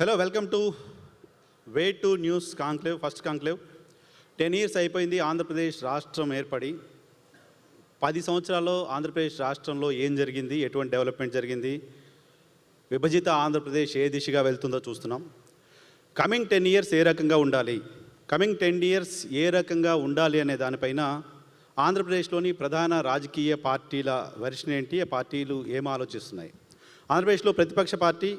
Hello welcome to way to news conclave first conclave ten years అయిపోయింది ఆంధ్రప్రదేశ్ రాష్ట్రం ఏర్పడి. పది సంవత్సరాల్లో ఆంధ్రప్రదేశ్ రాష్ట్రంలో ఏం జరిగింది ఎటువంటి డెవలప్మెంట్ జరిగింది విభజిత ఆంధ్రప్రదేశ్ ఏ దిశగా వెళ్తుందో చూస్తున్నాం. కమింగ్ టెన్ ఇయర్స్ ఏ రకంగా ఉండాలి కమింగ్ టెన్ ఇయర్స్ ఏ రకంగా ఉండాలి అనే దానిపైన ఆంధ్రప్రదేశ్లోని ప్రధాన రాజకీయ పార్టీల వెర్షన్ ఏంటి ఆ పార్టీలు ఏం ఆలోచిస్తున్నాయి? ఆంధ్రప్రదేశ్లో ప్రతిపక్ష పార్టీ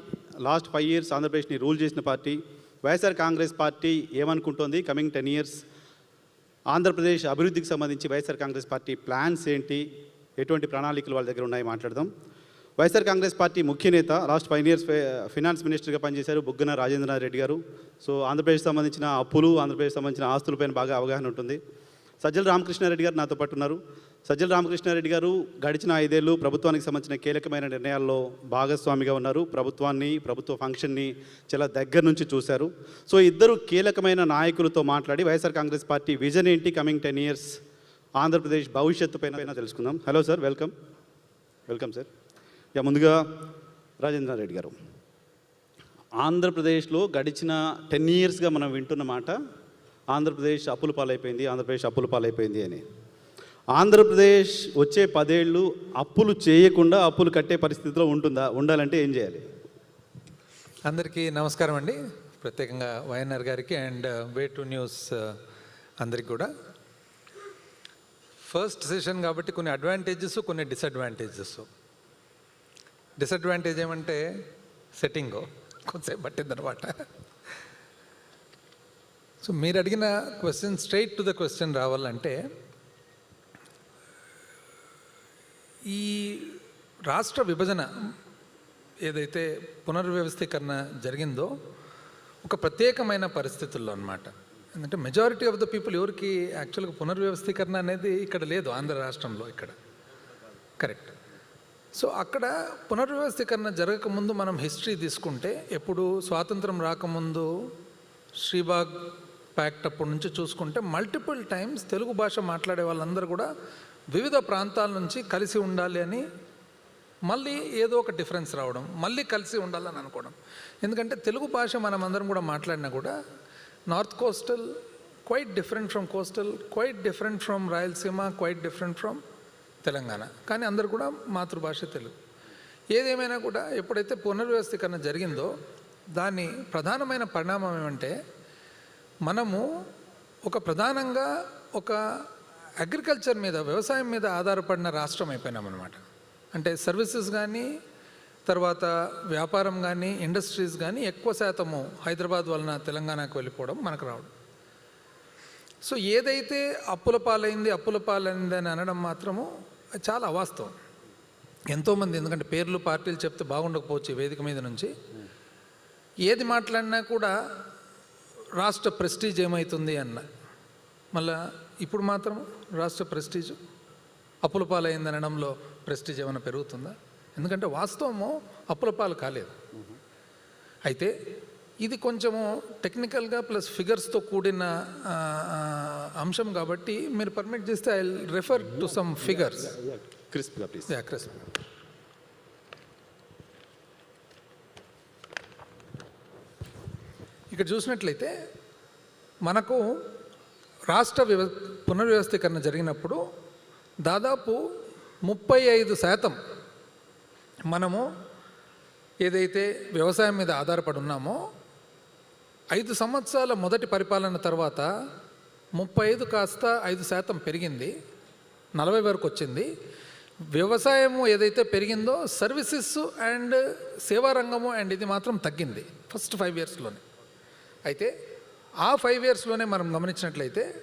లాస్ట్ ఫైవ్ ఇయర్స్ ఆంధ్రప్రదేశ్ని రూల్ చేసిన party YSR Congress party ఏమనుకుంటోంది coming ten years? Andhra Pradesh అభివృద్ధికి సంబంధించి వైఎస్ఆర్ కాంగ్రెస్ పార్టీ ప్లాన్స్ ఏంటి? ఎటువంటి ప్రణాళికలు వాళ్ళ దగ్గర ఉన్నాయి మాట్లాడదాం. వైఎస్ఆర్ కాంగ్రెస్ పార్టీ ముఖ్య నేత లాస్ట్ ఫైవ్ ఇయర్స్ ఫినాన్స్ మినిస్టర్గా పనిచేశారు బుగ్గన రాజేంద్రనాథ్ రెడ్డి గారు. సో ఆంధ్రప్రదేశ్ సంబంధించిన అప్పులు ఆంధ్రప్రదేశ్ సంబంధించిన ఆస్తులపైన బాగా అవగాహన ఉంటుంది. సజ్జల రామకృష్ణారెడ్డి గారు నాతో పాటు ఉన్నారు. సజ్జల రామకృష్ణారెడ్డి గారు గడిచిన ఐదేళ్ళు ప్రభుత్వానికి సంబంధించిన కీలకమైన నిర్ణయాల్లో భాగస్వామిగా ఉన్నారు. ప్రభుత్వాన్ని ప్రభుత్వ ఫంక్షన్ని చాలా దగ్గర నుంచి చూశారు. సో ఇద్దరు కీలకమైన నాయకులతో మాట్లాడి వైఎస్ఆర్ కాంగ్రెస్ పార్టీ విజన్ ఏంటి కమింగ్ టెన్ ఇయర్స్ ఆంధ్రప్రదేశ్ భవిష్యత్తు పైన తెలుసుకుందాం. Hello sir welcome. Welcome sir. Yeah ముందుగా రాజేంద్ర రెడ్డి గారు. ఆంధ్రప్రదేశ్లో గడిచిన టెన్ ఇయర్స్గా మనం వింటున్న మాట ఆంధ్రప్రదేశ్ అప్పుల పాలైపోయింది ఆంధ్రప్రదేశ్ అప్పుల పాలైపోయింది అని. ఆంధ్రప్రదేశ్ వచ్చే పదేళ్ళు అప్పులు చేయకుండా అప్పులు కట్టే పరిస్థితిలో ఉంటుందా? ఉండాలంటే ఏం చేయాలి? అందరికీ నమస్కారం అండి. ప్రత్యేకంగా వైఎన్ఆర్ గారికి అండ్ వే టు న్యూస్ అందరికి కూడా. ఫస్ట్ సెషన్ కాబట్టి కొన్ని అడ్వాంటేజెస్ కొన్ని డిసడ్వాంటేజెస్. డిసడ్వాంటేజ్ ఏమంటే సెట్టింగ్. కొంచెంసేపు పట్టిందనమాట సో మీరు అడిగిన question straight to the question రావాలంటే ఈ రాష్ట్ర విభజన ఏదైతే పునర్వ్యవస్థీకరణ జరిగిందో ఒక ప్రత్యేకమైన పరిస్థితుల్లో అనమాట ఎందుకంటే మెజారిటీ ఆఫ్ ద పీపుల్ ఎవరికి యాక్చువల్గా పునర్వ్యవస్థీకరణ అనేది ఇక్కడ లేదు ఆంధ్ర రాష్ట్రంలో ఇక్కడ. కరెక్ట్ సో అక్కడ పునర్వ్యవస్థీకరణ జరగకముందు మనం హిస్టరీ తీసుకుంటే ఎప్పుడు స్వాతంత్రం రాకముందు శ్రీబాగ్ ప్యాక్ట్ అప్పటి నుంచి చూసుకుంటే మల్టిపుల్ టైమ్స్ తెలుగు భాష మాట్లాడే వాళ్ళందరూ కూడా వివిధ ప్రాంతాల నుంచి కలిసి ఉండాలి అని మళ్ళీ ఏదో ఒక డిఫరెన్స్ రావడం మళ్ళీ కలిసి ఉండాలని అనుకోవడం. ఎందుకంటే తెలుగు భాష మనం అందరం కూడా మాట్లాడినా కూడా north coastal quite different from coastal quite different from Rayalaseema quite different from Telangana. కానీ అందరు కూడా మాతృభాష తెలుగు. ఏదేమైనా కూడా ఎప్పుడైతే పునర్వ్యవస్థీకరణ జరిగిందో దాని ప్రధానమైన పరిణామం ఏమంటే మనము ఒక ప్రధానంగా ఒక అగ్రికల్చర్ మీద వ్యవసాయం మీద ఆధారపడిన రాష్ట్రం అయిపోయినాం అనమాట అంటే సర్వీసెస్ కానీ తర్వాత వ్యాపారం కానీ ఇండస్ట్రీస్ కానీ ఎక్కువ శాతము హైదరాబాద్ వలన తెలంగాణకు వెళ్ళిపోవడం మనకు రావడం. సో ఏదైతే అప్పుల పాలైంది అప్పుల పాలైంది అని అనడం మాత్రము అది చాలా అవాస్తవం. ఎంతోమంది ఎందుకంటే పేర్లు పార్టీలు చెప్తే బాగుండకపోవచ్చు వేదిక మీద నుంచి. ఏది మాట్లాడినా కూడా రాష్ట్ర ప్రెస్టీజ్ ఏమవుతుంది అన్న మళ్ళా ఇప్పుడు మాత్రం రాష్ట్ర ప్రెస్టీజ్ అప్పుల పాలైంది అనడంలో ప్రెస్టీజ్ ఏమైనా పెరుగుతుందా? ఎందుకంటే వాస్తవము అప్పుల పాలు కాలేదు. అయితే ఇది కొంచెము టెక్నికల్గా ప్లస్ ఫిగర్స్తో కూడిన అంశం కాబట్టి మీరు పర్మిట్ చేస్తే I refer to some figures క్రిస్ప్గా please yeah క్రిస్ ఇక్కడ చూసినట్లయితే మనకు రాష్ట్ర వ్యవ పునర్వ్యవస్థీకరణ జరిగినప్పుడు దాదాపు ముప్పై ఐదు శాతం మనము ఏదైతే వ్యవసాయం మీద ఆధారపడి ఉన్నామో ఐదు సంవత్సరాల మొదటి పరిపాలన తర్వాత ముప్పై ఐదు కాస్త ఐదు శాతం పెరిగింది నలభై వరకు వచ్చింది. వ్యవసాయము ఏదైతే పెరిగిందో సర్వీసెస్ అండ్ సేవా రంగము అండ్ ఇది మాత్రం తగ్గింది ఫస్ట్ ఫైవ్ ఇయర్స్లోనే. అయితే ఆ ఫైవ్ ఇయర్స్లోనే మనం గమనించినట్లయితే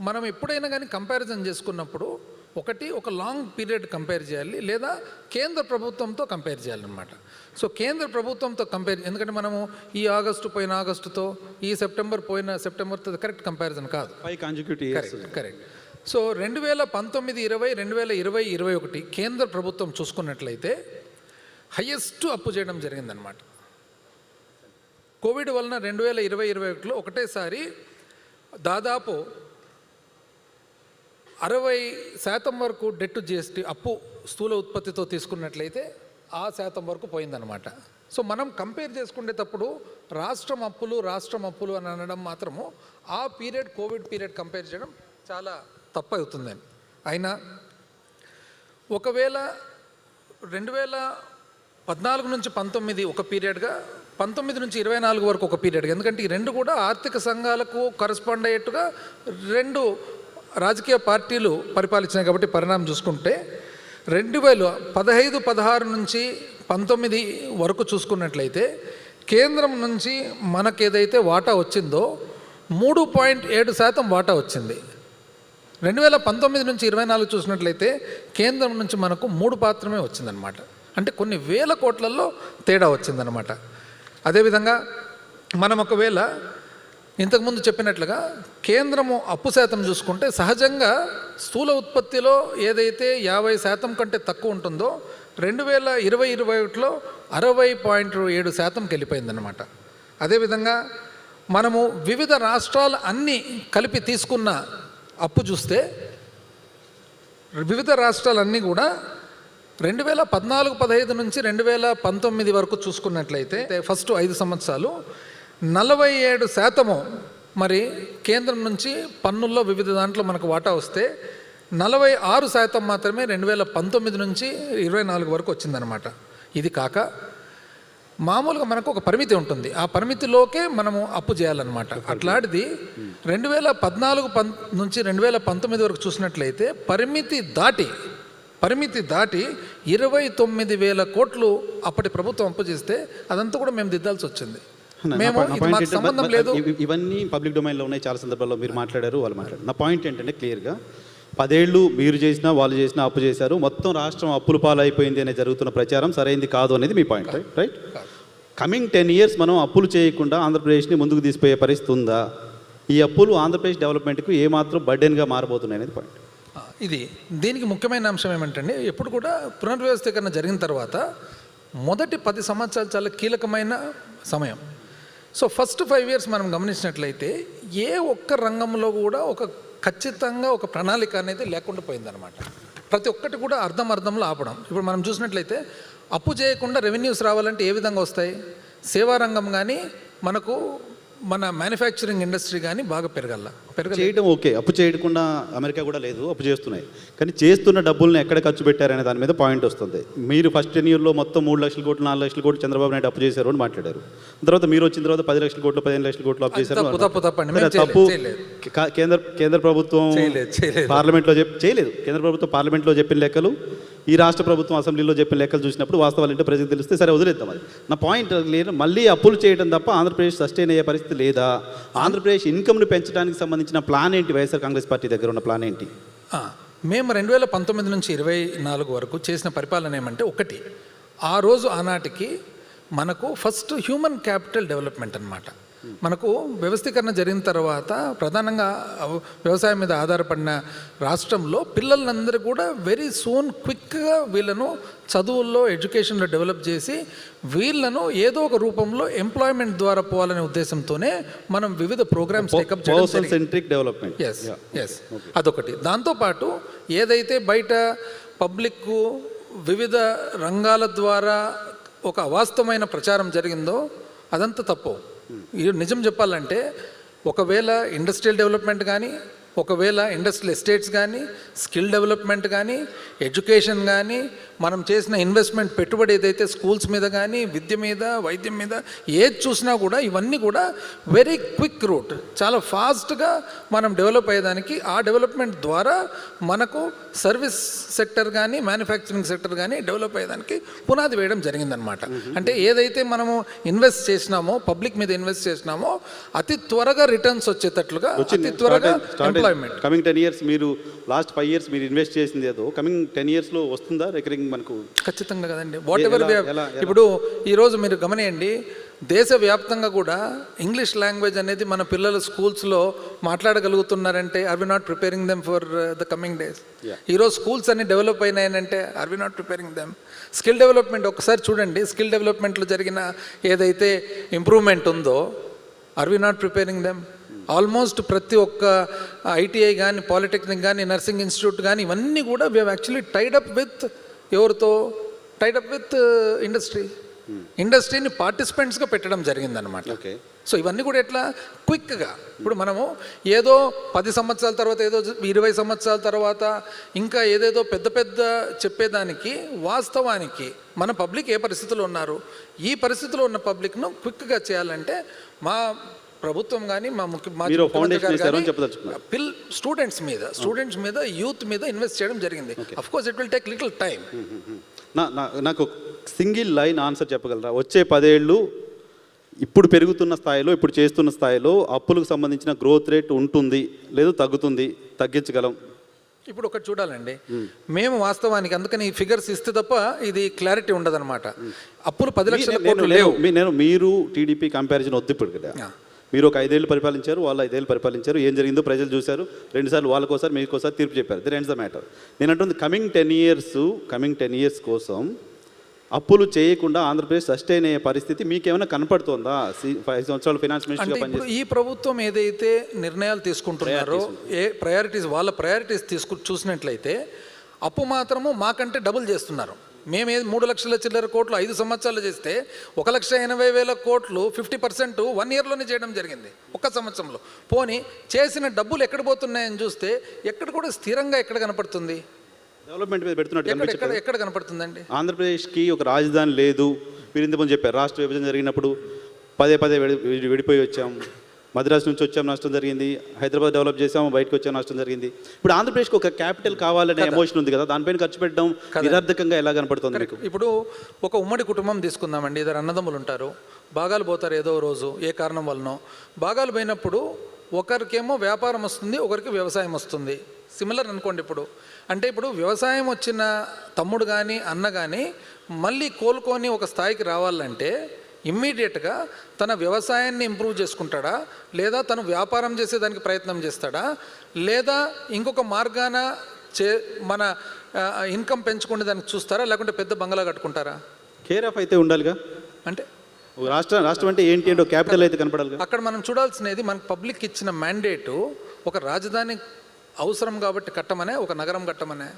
మనం ఎప్పుడైనా కానీ కంపారిజన్ చేసుకున్నప్పుడు ఒకటి ఒక లాంగ్ పీరియడ్ కంపేర్ చేయాలి లేదా కేంద్ర ప్రభుత్వంతో కంపేర్ చేయాలన్నమాట. సో కేంద్ర ప్రభుత్వంతో కంపేర్ ఎందుకంటే మనము ఈ ఆగస్టు పోయిన ఆగస్టుతో ఈ సెప్టెంబర్ పోయిన సెప్టెంబర్తో కరెక్ట్ కంపారిజన్ కాదు. కరెక్ట్ సో రెండు వేల పంతొమ్మిది ఇరవై రెండు వేల ఇరవై ఇరవై ఒకటి కేంద్ర ప్రభుత్వం చూసుకున్నట్లయితే హయ్యెస్ట్ అప్పు చేయడం జరిగిందనమాట కోవిడ్ వలన రెండు వేల ఇరవై ఇరవై ఒకటిలో ఒకటేసారి దాదాపు అరవై శాతం వరకు డెట్ జిఎస్టీ అప్పు స్థూల ఉత్పత్తితో తీసుకున్నట్లయితే ఆ శాతం వరకు పోయిందనమాట సో మనం కంపేర్ చేసుకునేటప్పుడు రాష్ట్రం అప్పులు రాష్ట్రం అప్పులు అని అనడం మాత్రము ఆ పీరియడ్ కోవిడ్ పీరియడ్ కంపేర్ చేయడం చాలా తప్పు అవుతుందని అయినా ఒకవేళ రెండు వేల పద్నాలుగు నుంచి పంతొమ్మిది ఒక పీరియడ్గా పంతొమ్మిది నుంచి ఇరవై నాలుగు వరకు ఒక పీరియడ్. ఎందుకంటే ఈ రెండు కూడా ఆర్థిక సంఘాలకు కరస్పాండ్ అయ్యేట్టుగా రెండు రాజకీయ పార్టీలు పరిపాలించినాయి కాబట్టి పరిణామం చూసుకుంటే రెండు వేల పదహైదు పదహారు నుంచి పంతొమ్మిది వరకు చూసుకున్నట్లయితే కేంద్రం నుంచి మనకేదైతే వాటా వచ్చిందో మూడు పాయింట్ ఏడు శాతం వాటా వచ్చింది. రెండు వేల పంతొమ్మిది నుంచి ఇరవై నాలుగు చూసినట్లయితే కేంద్రం నుంచి మనకు మూడు పాత్రమే వచ్చిందనమాట అంటే కొన్ని వేల కోట్లలో తేడా వచ్చిందనమాట అదేవిధంగా మనం ఒకవేళ ఇంతకుముందు చెప్పినట్లుగా కేంద్రము అప్పు శాతం చూసుకుంటే సహజంగా స్థూల ఉత్పత్తిలో ఏదైతే యాభై శాతం కంటే తక్కువ ఉంటుందో రెండు వేల ఇరవై ఇరవై ఒకటిలో అరవై పాయింట్ ఏడు శాతంకి వెళ్ళిపోయిందనమాట అదేవిధంగా మనము వివిధ రాష్ట్రాలు అన్నీ కలిపి తీసుకున్న అప్పు చూస్తే వివిధ రాష్ట్రాలన్నీ కూడా రెండు వేల పద్నాలుగు పదహైదు నుంచి రెండు వేల పంతొమ్మిది వరకు చూసుకున్నట్లయితే ఫస్ట్ ఐదు సంవత్సరాలు నలభై ఏడు శాతము మరి కేంద్రం నుంచి పన్నుల్లో వివిధ దాంట్లో మనకు వాటా వస్తే నలభై ఆరు శాతం మాత్రమే రెండు వేల పంతొమ్మిది నుంచి ఇరవై నాలుగు వరకు వచ్చిందనమాట ఇది కాక మామూలుగా మనకు ఒక పరిమితి ఉంటుంది. ఆ పరిమితిలోకే మనము అప్పు చేయాలన్నమాట. అట్లాంటిది రెండు వేల పద్నాలుగు పం నుంచి రెండు వేల పంతొమ్మిది వరకు చూసినట్లయితే పరిమితి దాటి పరిమితి దాటి ఇరవై తొమ్మిది వేల కోట్లు అప్పటి ప్రభుత్వం అప్పు చేస్తే అదంతా కూడా మేము దిద్దాల్సి వచ్చింది. మేము సంబంధం లేదు. ఇవి- ఇవన్నీ పబ్లిక్ డొమైన్లో ఉన్నాయి. చాలా సందర్భాల్లో మీరు మాట్లాడారు వాళ్ళు మాట్లాడారు. నా పాయింట్ ఏంటంటే క్లియర్గా పదేళ్ళు మీరు చేసినా వాళ్ళు చేసినా అప్పు చేశారు. మొత్తం రాష్ట్రం అప్పుల పాలైపోయింది అనే జరుగుతున్న ప్రచారం సరైంది కాదు అనేది మీ point right coming ten years మనం అప్పులు చేయకుండా ఆంధ్రప్రదేశ్ని ముందుకు తీసిపోయే పరిస్థితి ఉందా? ఈ అప్పులు ఆంధ్రప్రదేశ్ డెవలప్మెంట్కు ఏమాత్రం బర్డెన్గా మారబోతున్నాయి అనేది పాయింట్ ఇది దీనికి ముఖ్యమైన అంశం ఏమంటండి? ఎప్పుడు కూడా పునర్వ్యవస్థీకరణ జరిగిన తర్వాత మొదటి పది సంవత్సరాలు చాలా కీలకమైన సమయం. సో ఫస్ట్ ఫైవ్ ఇయర్స్ మనం గమనించినట్లయితే ఏ ఒక్క రంగంలో కూడా ఒక ఖచ్చితంగా ఒక ప్రణాళిక అనేది లేకుండా పోయిందనమాట ప్రతి ఒక్కటి కూడా అర్థం అర్థంలో ఆపడం. ఇప్పుడు మనం చూసినట్లయితే అప్పు చేయకుండా రెవెన్యూస్ రావాలంటే ఏ విధంగా వస్తాయి? సేవా రంగం కానీ మనకు మన మ్యానుఫ్యాక్చరింగ్ ఇండస్ట్రీ కానీ బాగా పెరగల పెరగలేదు. చేయడం ఓకే. అప్పు చేయకుండా అమెరికా కూడా లేదు. అప్పు చేస్తున్నాయి. కానీ చేస్తున్న డబ్బుల్ని ఎక్కడ ఖర్చు పెట్టారనే దాని మీద పాయింట్ వస్తుంది. మీరు ఫస్ట్ టెన్ ఇయర్లో మొత్తం మూడు లక్షల కోట్లు నాలుగు లక్షల కోట్లు చంద్రబాబు నాయుడు అప్పు చేశారు అని మాట్లాడారు. తర్వాత మీరు వచ్చిన తర్వాత పది లక్షల కోట్లు పదిహేను లక్షల కోట్లు అప్పు చేశారు తప్పు, కేంద్ర కేంద్ర ప్రభుత్వం. పార్లమెంట్లో చెప్ చేయలేదు. కేంద్ర ప్రభుత్వం పార్లమెంట్లో చెప్పిన లెక్కలు ఈ రాష్ట్ర ప్రభుత్వం అసెంబ్లీలో చెప్పిన లెక్కలు చూసినప్పుడు వాస్తవాలు ఏంటో ప్రజలకు తెలిస్తే సరే వదిలేద్దాం అది. నా పాయింట్ లేదు. మళ్ళీ అప్పులు చేయడం తప్ప ఆంధ్రప్రదేశ్ సస్టైన్ అయ్యే పరిస్థితి లేదా? ఆంధ్రప్రదేశ్ ఇన్కమ్ను పెంచడానికి సంబంధించిన ప్లాన్ ఏంటి? వైఎస్ఆర్ కాంగ్రెస్ పార్టీ దగ్గర ఉన్న ప్లాన్ ఏంటి? మేము రెండు వేల పంతొమ్మిది నుంచి ఇరవై నాలుగు వరకు చేసిన పరిపాలన ఏమంటే ఒకటి. ఆ రోజు ఆనాటికి మనకు ఫస్ట్ హ్యూమన్ క్యాపిటల్ డెవలప్మెంట్ అన్నమాట. మనకు వ్యవస్థీకరణ జరిగిన తర్వాత ప్రధానంగా వ్యవసాయం మీద ఆధారపడిన రాష్ట్రంలో పిల్లలందరూ కూడా వెరీ సూన్ క్విక్గా వీళ్ళను చదువుల్లో ఎడ్యుకేషన్లో డెవలప్ చేసి వీళ్ళను ఏదో ఒక రూపంలో ఎంప్లాయ్మెంట్ ద్వారా పోవాలనే ఉద్దేశంతోనే మనం వివిధ programmes take up centric development yes yes అదొకటి. దాంతోపాటు ఏదైతే బయట పబ్లిక్ వివిధ రంగాల ద్వారా ఒక అవాస్తవమైన ప్రచారం జరిగిందో అదంతా తప్పు. నిజం చెప్పాలంటే ఒకవేళ ఇండస్ట్రియల్ డెవలప్మెంట్ కానీ ఒకవేళ ఇండస్ట్రియల్ ఎస్టేట్స్ కానీ స్కిల్ డెవలప్మెంట్ కానీ ఎడ్యుకేషన్ కానీ మనం చేసిన ఇన్వెస్ట్మెంట్ పెట్టుబడి ఏదైతే స్కూల్స్ మీద కానీ విద్య మీద వైద్యం మీద ఏది చూసినా కూడా ఇవన్నీ కూడా వెరీ క్విక్ రూట్. చాలా ఫాస్ట్గా మనం డెవలప్ అయ్యేదానికి ఆ డెవలప్మెంట్ ద్వారా మనకు సర్వీస్ సెక్టర్ కానీ మ్యానుఫ్యాక్చరింగ్ సెక్టర్ కానీ డెవలప్ అయ్యేదానికి పునాది వేయడం జరిగిందనమాట. అంటే ఏదైతే మనము ఇన్వెస్ట్ చేసినామో పబ్లిక్ మీద ఇన్వెస్ట్ చేసినామో అతి త్వరగా రిటర్న్స్ వచ్చేటట్లుగా అతి త్వరగా ఎంప్లాయ్మెంట్ కమింగ్ టెన్ ఇయర్స్ మీరు లాస్ట్ ఫైవ్ ఇయర్స్ మీరు ఇన్వెస్ట్ చేసింది ఏదో. కమింగ్ టెన్ ఇయర్స్లో వస్తుందా రికరింగ్ మనకు? ఖచ్చితంగా కదండి. Whatever? ఇప్పుడు ఈరోజు మీరు గమనియండి దేశవ్యాప్తంగా కూడా ఇంగ్లీష్ లాంగ్వేజ్ అనేది మన పిల్లలు స్కూల్స్లో మాట్లాడగలుగుతున్నారంటే are we not preparing them for the coming days. ఈరోజు స్కూల్స్ అన్ని develop అయినాయనంటే are we not preparing them skill development ఒకసారి చూడండి స్కిల్ డెవలప్మెంట్లో జరిగిన ఏదైతే ఇంప్రూవ్మెంట్ ఉందో are we not preparing them almost ప్రతి ఒక్క ఐటీఐ కానీ పాలిటెక్నిక్ కానీ నర్సింగ్ ఇన్స్టిట్యూట్ కానీ ఇవన్నీ కూడా we actually tied up with ఎవరితో? టైడ్ అప్ విత్ ఇండస్ట్రీ ఇండస్ట్రీని పార్టిసిపెంట్స్గా పెట్టడం జరిగిందనమాట ఓకే సో ఇవన్నీ కూడా ఎట్లా? క్విక్గా ఇప్పుడు మనము ఏదో పది సంవత్సరాల తర్వాత ఏదో ఇరవై సంవత్సరాల తర్వాత ఇంకా ఏదేదో పెద్ద పెద్ద చెప్పేదానికి వాస్తవానికి మన పబ్లిక్ ఏ పరిస్థితిలో ఉన్నారు? ఈ పరిస్థితిలో ఉన్న పబ్లిక్ను క్విక్గా చేయాలంటే మా ప్రభుత్వం కానీ మా ముఖ్య. పిల్ స్టూడెంట్స్ మీద స్టూడెంట్స్ మీద యూత్ మీద ఇన్వెస్ట్ చేయడం జరిగింది. Of course it will take little time నాకు సింగిల్ లైన్ ఆన్సర్ చెప్పగలరా? వచ్చే పదేళ్ళు ఇప్పుడు పెరుగుతున్న స్థాయిలో ఇప్పుడు చేస్తున్న స్థాయిలో అప్పులకు సంబంధించిన గ్రోత్ రేట్ ఉంటుంది లేదు తగ్గుతుంది తగ్గించగలం. ఇప్పుడు ఒకటి చూడాలండి. మేము వాస్తవానికి అందుకని ఈ ఫిగర్స్ ఇస్తే తప్ప ఇది క్లారిటీ ఉండదన్నమాట. అప్పులు పది లక్షల కోట్లు లేవు. నేను మీరు టీడీపీ కంపారిజన్ వద్దు ఇప్పుడు కదా. మీరు ఒక ఐదేళ్ళు పరిపాలించారు వాళ్ళు ఐదేళ్ళు పరిపాలించారు. ఏం జరిగిందో ప్రజలు చూశారు. రెండుసార్లు వాళ్ళకోసారి మీకోసారి తీర్పు చెప్పారు. The ends the matter. నేను అంటుంది coming ten years coming ten years కోసం అప్పులు చేయకుండా ఆంధ్రప్రదేశ్ సస్టైన్ అయ్యే పరిస్థితి మీకేమైనా కనపడుతోందా? ఐదు సంవత్సరాలు ఫైనాన్స్ మినిస్టర్గా పనిచేసి ఈ ప్రభుత్వం ఏదైతే నిర్ణయాలు తీసుకుంటున్నారో ఏ ప్రయారిటీస్ వాళ్ళ ప్రయారిటీస్ తీసుకు చూసినట్లయితే అప్పు మాత్రము మాకంటే డబుల్ చేస్తున్నారు. మేము మూడు లక్షల చిల్లర కోట్లు ఐదు సంవత్సరాలు చేస్తే ఒక లక్ష ఎనభై వేల కోట్లు ఫిఫ్టీ పర్సెంట్ వన్ ఇయర్లోనే చేయడం జరిగింది ఒక్క సంవత్సరంలో. పోనీ చేసిన డబ్బులు ఎక్కడ పోతున్నాయని చూస్తే ఎక్కడ కూడా స్థిరంగా ఎక్కడ కనపడుతుంది? డెవలప్మెంట్ మీద పెడుతున్నట్టు ఎక్కడ కనపడుతుందండి? ఆంధ్రప్రదేశ్కి ఒక రాజధాని లేదు. మీరు ఇంతకుముందు చెప్పారు రాష్ట్ర విభజన జరిగినప్పుడు పదే పదే విడి- విడి- విడిపోయి వచ్చాం. మద్రాసు నుంచి వచ్చాం నష్టం జరిగింది. హైదరాబాద్ డెవలప్ చేసాము బయటకు వచ్చాం నష్టం జరిగింది. ఇప్పుడు ఆంధ్రప్రదేశ్కి ఒక క్యాపిటల్ కావాలనే ఎమోషన్ ఉంది కదా దానిపైన ఖర్చు పెట్టడం నిరర్ధకంగా ఎలా కనపడుతుంది మీకు? ఇప్పుడు ఒక ఉమ్మడి కుటుంబం తీసుకుందామండి ఇద్దరు అన్నదమ్ములు ఉంటారు. భాగాలు పోతారు ఏదో రోజు ఏ కారణం వలనో. భాగాలు పోయినప్పుడు ఒకరికేమో వ్యాపారం వస్తుంది ఒకరికి వ్యవసాయం వస్తుంది. సిమిలర్ అనుకోండి ఇప్పుడు. అంటే ఇప్పుడు వ్యవసాయం వచ్చిన తమ్ముడు కానీ అన్న కానీ మళ్ళీ కోలుకొని ఒక స్థాయికి రావాలంటే ఇమ్మీడియట్గా తన వ్యవసాయాన్ని ఇంప్రూవ్ చేసుకుంటాడా? లేదా తను వ్యాపారం చేసేదానికి ప్రయత్నం చేస్తాడా? లేదా ఇంకొక మార్గాన చే మన ఇన్కమ్ పెంచుకునే దానికి చూస్తారా? లేకుంటే పెద్ద బంగ్లా కట్టుకుంటారా? కేర్ ఆఫ్ అయితే ఉండాలిగా? అంటే రాష్ట్ర రాష్ట్రం అంటే ఏంటి అంటే క్యాపిటల్ అయితే కనపడాలిగా? అక్కడ మనం చూడాల్సినది మనకు పబ్లిక్ ఇచ్చిన మ్యాండేటు ఒక రాజధాని అవసరం కాబట్టి కట్టమనే ఒక నగరం కట్టమనే.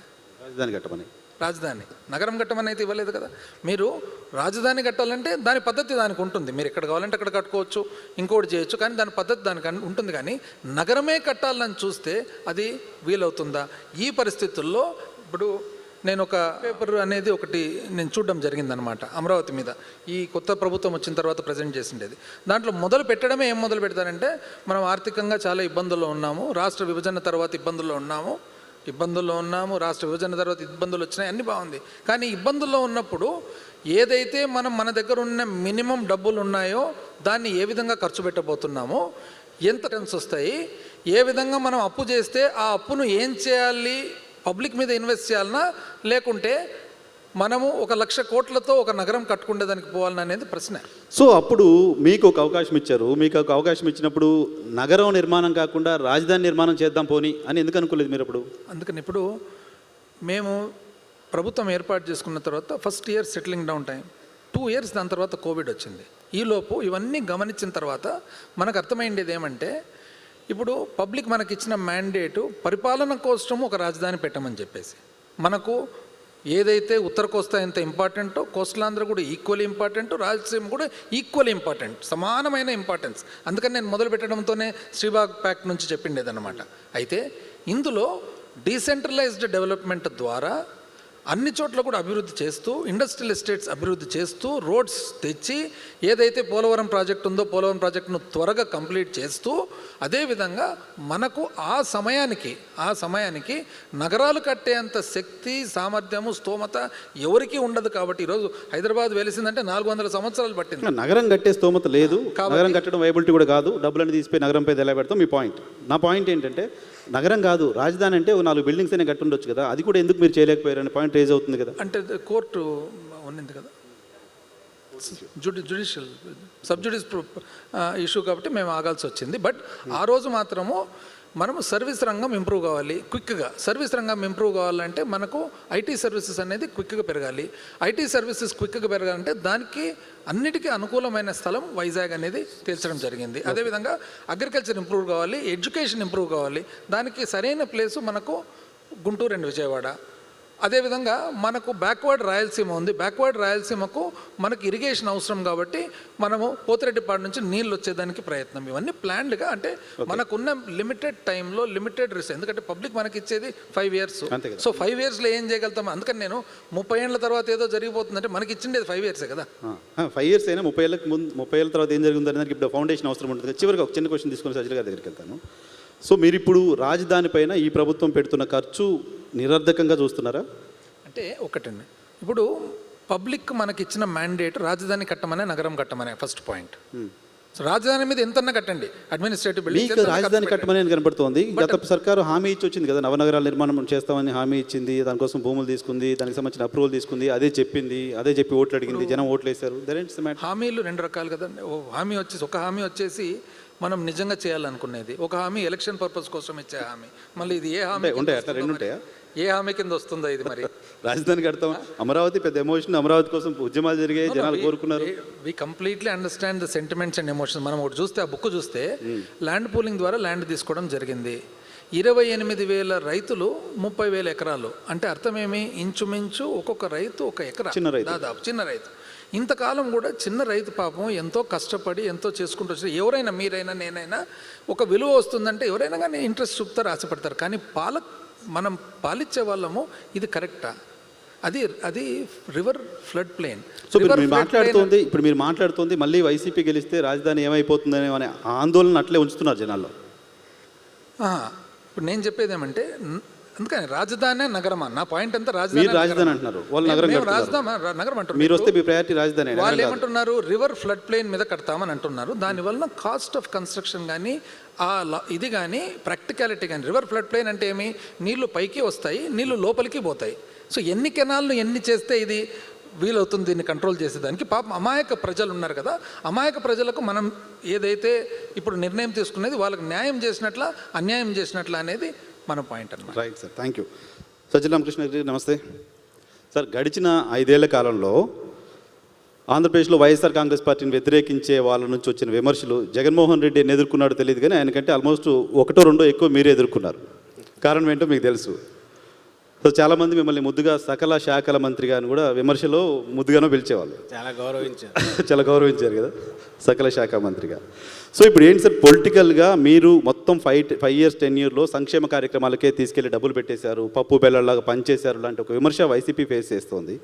రాజధాని కట్టమని. రాజధాని. నగరం కట్టమని అయితే ఇవ్వలేదు కదా. మీరు రాజధాని కట్టాలంటే దాని పద్ధతి దానికి ఉంటుంది. మీరు ఎక్కడ కావాలంటే అక్కడ కట్టుకోవచ్చు ఇంకోటి చేయొచ్చు కానీ దాని పద్ధతి దానికి ఉంటుంది. కానీ నగరమే కట్టాలని చూస్తే అది వీలవుతుందా? ఈ పరిస్థితుల్లో ఇప్పుడు నేను ఒక పేపర్ అనేది ఒకటి నేను చూడడం జరిగిందనమాట అమరావతి మీద. ఈ కొత్త ప్రభుత్వం వచ్చిన తర్వాత ప్రజెంట్ చేసిండేది. దాంట్లో మొదలు పెట్టడమే ఏం మొదలు పెడతారంటే మనం ఆర్థికంగా చాలా ఇబ్బందుల్లో ఉన్నాము రాష్ట్ర విభజన తర్వాత ఇబ్బందుల్లో ఉన్నాము ఇబ్బందుల్లో ఉన్నాము రాష్ట్ర విభజన తర్వాత ఇబ్బందులు వచ్చినాయి అన్నీ బాగుంది. కానీ ఇబ్బందుల్లో ఉన్నప్పుడు ఏదైతే మనం మన దగ్గర ఉన్న మినిమం డబ్బులు ఉన్నాయో దాన్ని ఏ విధంగా ఖర్చు పెట్టబోతున్నామో ఎంత టెన్స్ వస్తాయి ఏ విధంగా మనం అప్పు చేస్తే ఆ అప్పును ఏం చేయాలి పబ్లిక్ మీద ఇన్వెస్ట్ చేయాలన్నా లేకుంటే మనము ఒక లక్ష కోట్లతో ఒక నగరం కట్టుకునేదానికి పోవాలన్నా అనేది ప్రశ్న. సో అప్పుడు మీకు ఒక అవకాశం ఇచ్చారు. మీకు ఒక అవకాశం ఇచ్చినప్పుడు నగరం నిర్మాణం కాకుండా రాజధాని నిర్మాణం చేద్దాం పోని అని ఎందుకు అనుకోలేదు మీరు అప్పుడు? అందుకని ఇప్పుడు మేము ప్రభుత్వం ఏర్పాటు చేసుకున్న తర్వాత first year settling down time. Two years దాని తర్వాత కోవిడ్ వచ్చింది. ఈలోపు ఇవన్నీ గమనించిన తర్వాత మనకు అర్థమైండేది ఏమంటే ఇప్పుడు పబ్లిక్ మనకి ఇచ్చిన మ్యాండేటు పరిపాలన కోసం ఒక రాజధాని పెట్టమని చెప్పేసి. మనకు ఏదైతే ఉత్తర కోస్తా ఎంత ఇంపార్టెంటో కోస్టలాంధ్ర కూడా ఈక్వల్ ఇంపార్టెంట్ రాయలసీమ కూడా ఈక్వల్ ఇంపార్టెంట్ సమానమైన ఇంపార్టెన్స్. అందుకని నేను మొదలు పెట్టడంతోనే శ్రీబాగ్ ప్యాక్ నుంచి చెప్పిండేదన్నమాట. అయితే ఇందులో డీసెంట్రలైజ్డ్ డెవలప్మెంట్ ద్వారా అన్ని చోట్ల కూడా అభివృద్ధి చేస్తూ ఇండస్ట్రియల్ ఎస్టేట్స్ అభివృద్ధి చేస్తూ రోడ్స్ తెచ్చి ఏదైతే పోలవరం ప్రాజెక్ట్ ఉందో పోలవరం ప్రాజెక్టును త్వరగా కంప్లీట్ చేస్తూ అదేవిధంగా మనకు ఆ సమయానికి ఆ సమయానికి నగరాలు కట్టేంత శక్తి సామర్థ్యము స్తోమత ఎవరికీ ఉండదు కాబట్టి ఈరోజు హైదరాబాద్ వెలిసిందంటే నాలుగు వందల సంవత్సరాలు పట్టింది. నగరం కట్టే స్తోమత లేదు. నగరం కట్టడం వైబిలిటీ కూడా కాదు. డబ్బులని తీసిపోయి నగరం పై ఎలా పెడతాం మీ పాయింట్ నా పాయింట్ ఏంటంటే నగరం కాదు రాజధాని అంటే నాలుగు బిల్డింగ్స్ అయినా కట్టి ఉండొచ్చు కదా. అది కూడా ఎందుకు మీరు చేయలేకపోయారు అనే పాయింట్ రేజ్ అవుతుంది కదా. అంటే కోర్టు ఉన్నింది కదా. జుడి జుడిషియల్ సబ్ జుడిస్ ఇష్యూ కాబట్టి మేము ఆగాల్సి వచ్చింది. బట్ ఆ రోజు మాత్రము మనము సర్వీస్ రంగం ఇంప్రూవ్ కావాలి క్విక్గా సర్వీస్ రంగం ఇంప్రూవ్ కావాలంటే మనకు ఐటీ సర్వీసెస్ అనేది క్విక్గా పెరగాలి. ఐటీ సర్వీసెస్ క్విక్గా పెరగాలంటే దానికి అన్నిటికీ అనుకూలమైన స్థలం వైజాగ్ అనేది తీర్చడం జరిగింది. అదేవిధంగా అగ్రికల్చర్ ఇంప్రూవ్ కావాలి ఎడ్యుకేషన్ ఇంప్రూవ్ కావాలి. దానికి సరైన ప్లేసు మనకు గుంటూరు అండ్ విజయవాడ. అదేవిధంగా మనకు బ్యాక్వర్డ్ రాయలసీమ ఉంది. బ్యాక్వర్డ్ రాయలసీమకు మనకు ఇరిగేషన్ అవసరం కాబట్టి మనము పోతిరెడ్డిపాడు నుంచి నీళ్ళు వచ్చేదానికి ప్రయత్నం. ఇవన్నీ ప్లాన్డ్గా అంటే మనకున్న లిమిటెడ్ టైంలో లిమిటెడ్ రిస్క్ ఎందుకంటే పబ్లిక్ మనకి ఇచ్చేది ఫైవ్ ఇయర్స్. సో ఫైవ్ ఇయర్స్లో ఏం చేయగలుగుతాం? అందుకని నేను ముప్పై ఏళ్ళ తర్వాత ఏదో జరిగిపోతుందంటే మనకి ఇచ్చిండేది ఫైవ్ ఇయర్సే కదా. ఫైవ్ ఇయర్స్ అయినా ముప్పై ఏళ్ళకి ముందు ముప్పై ఏళ్ళ తర్వాత ఏం జరిగింది దానికి ఇప్పుడు ఫౌండేషన్ అవసరం ఉంటుంది. చివరికి ఒక చిన్న క్వశ్చన్ తీసుకొని సజ్జల గారి దగ్గరికి వెళ్తాను. సో మీరు ఇప్పుడు రాజధాని పైన ఈ ప్రభుత్వం పెడుతున్న ఖర్చు నిరర్ధకంగా చూస్తున్నారా? అంటే ఒకటండి. ఇప్పుడు పబ్లిక్ మనకి ఇచ్చిన మ్యాండేట్ రాజధాని కట్టమనే నగరం కట్టమనే ఫస్ట్ పాయింట్ సో రాజధాని మీద ఎంతన్నా కట్టండి. అడ్మినిస్ట్రేటివ్ మీకు రాజధాని కట్టమని కనబడుతోంది. గత సర్కారు హామీ ఇచ్చి వచ్చింది కదా నవనగరాల నిర్మాణం చేస్తామని హామీ ఇచ్చింది దానికోసం భూములు తీసుకుంది దానికి సంబంధించిన అప్రూవల్ తీసుకుంది అదే చెప్పింది అదే చెప్పి ఓట్లు అడిగింది జనం ఓట్లు వేశారు. హామీలు రెండు రకాలు కదండి. ఓ హామీ వచ్చేసి ఒక హామీ వచ్చేసి మనం నిజంగా చేయాలనుకునేది. ఒక హామీ ఎలక్షన్ పర్పస్ కోసం ఇచ్చే హామీ. మళ్ళీ ఇది ఏ హామీ ఉంటాయి? ఏ హామీ కింద వస్తుందో ఇది మరి? రాజధాని కడతాం. అమరావతి పెద్ద ఎమోషన్ అమరావతి కోసం ఉద్యమాలు జరిగాయి జనాలు కోరుకున్నారు. We completely understand the sentiments and emotions మనం ఒకటి చూస్తే ఆ బుక్ చూస్తే ల్యాండ్ పూలింగ్ ద్వారా ల్యాండ్ తీసుకోవడం జరిగింది. ఇరవై ఎనిమిది వేల రైతులు ముప్పై వేల ఎకరాలు. అంటే అర్థమేమి ఇంచుమించు ఒక్కొక్క రైతు ఒక ఎకరా. చిన్న రైతు. దాదాపు చిన్న రైతు. ఇంతకాలం కూడా చిన్న రైతు పాపం ఎంతో కష్టపడి ఎంతో చేసుకుంటూ వచ్చి ఎవరైనా మీరైనా నేనైనా ఒక విలువ వస్తుందంటే ఎవరైనా కానీ ఇంట్రెస్ట్ చూపుతారు ఆశపడతారు. కానీ పాల మనం పాలిచ్చే వాళ్ళము ఇది కరెక్టా? అది అది రివర్ ఫ్లడ్ ప్లేన్. సో మీరు మీరు మాట్లాడుతోంది ఇప్పుడు మీరు మాట్లాడుతోంది మళ్ళీ వైసీపీ గెలిస్తే రాజధాని ఏమైపోతుందనే అనే ఆందోళన అట్లే ఉంచుతున్నారు జనాల్లో. ఇప్పుడు నేను చెప్పేది ఏమంటే అందుకని రాజధాని నగరమా? నా పాయింట్ అంతా రాజధాని మీరు రాజధాని అంటున్నారు. వాళ్ళు నగరం మేము రాజధాని నగరం అంటున్నారు. మీరు వస్తే మీ ప్రయారిటీ రాజధాని వాళ్ళు ఏమంటున్నారు? రివర్ ఫ్లడ్ ప్లేన్ మీద కడతామని అంటున్నారు. దానివల్ల కాస్ట్ ఆఫ్ కన్స్ట్రక్షన్ కానీ ఆ ఇది కానీ ప్రాక్టికాలిటీ కానీ రివర్ ఫ్లడ్ ప్లేన్ అంటే ఏమి? నీళ్ళు పైకి వస్తాయి నీళ్ళు లోపలికి పోతాయి. సో ఎన్ని కెనాల్ను ఎన్ని చేస్తే ఇది వీలవుతుంది దీన్ని కంట్రోల్ చేసేదానికి? పాపం అమాయక ప్రజలు ఉన్నారు కదా అమాయక ప్రజలకు మనం ఏదైతే ఇప్పుడు నిర్ణయం తీసుకునేది వాళ్ళకి న్యాయం చేసినట్ల అన్యాయం చేసినట్ల అనేది మన పాయింట్ అన్నమాట. Right sir thank you Sajjala Ramakrishna గారి నమస్తే. సార్ గడిచిన ఐదేళ్ళ కాలంలో ఆంధ్రప్రదేశ్లో వైఎస్ఆర్ కాంగ్రెస్ పార్టీని వ్యతిరేకించే వాళ్ళ నుంచి వచ్చిన విమర్శలు జగన్మోహన్ రెడ్డి ఎన్ని ఎదుర్కొన్నాడో తెలియదు కానీ ఆయనకంటే ఆల్మోస్ట్ ఒకటో రెండో ఎక్కువ మీరే ఎదుర్కొన్నారు. కారణం ఏంటో మీకు తెలుసు. సో చాలామంది మిమ్మల్ని ముద్దుగా సకల శాఖల మంత్రిగా అని కూడా విమర్శలో ముద్దుగానో పిలిచేవాళ్ళు. చాలా గౌరవించారు. చాలా గౌరవించారు కదా. సకల శాఖ మంత్రిగా. సో ఇప్పుడు ఏంటి సార్ పొలిటికల్గా మీరు మొత్తం ఫైవ్ ఫైవ్ ఇయర్స్ టెన్ ఇయర్లో సంక్షేమ కార్యక్రమాలకే తీసుకెళ్ళి డబ్బులు పెట్టేశారు పప్పు బెల్లలాగా పనిచేశారు లాంటి ఒక విమర్శ వైసీపీ ఫేస్ చేస్తోంది.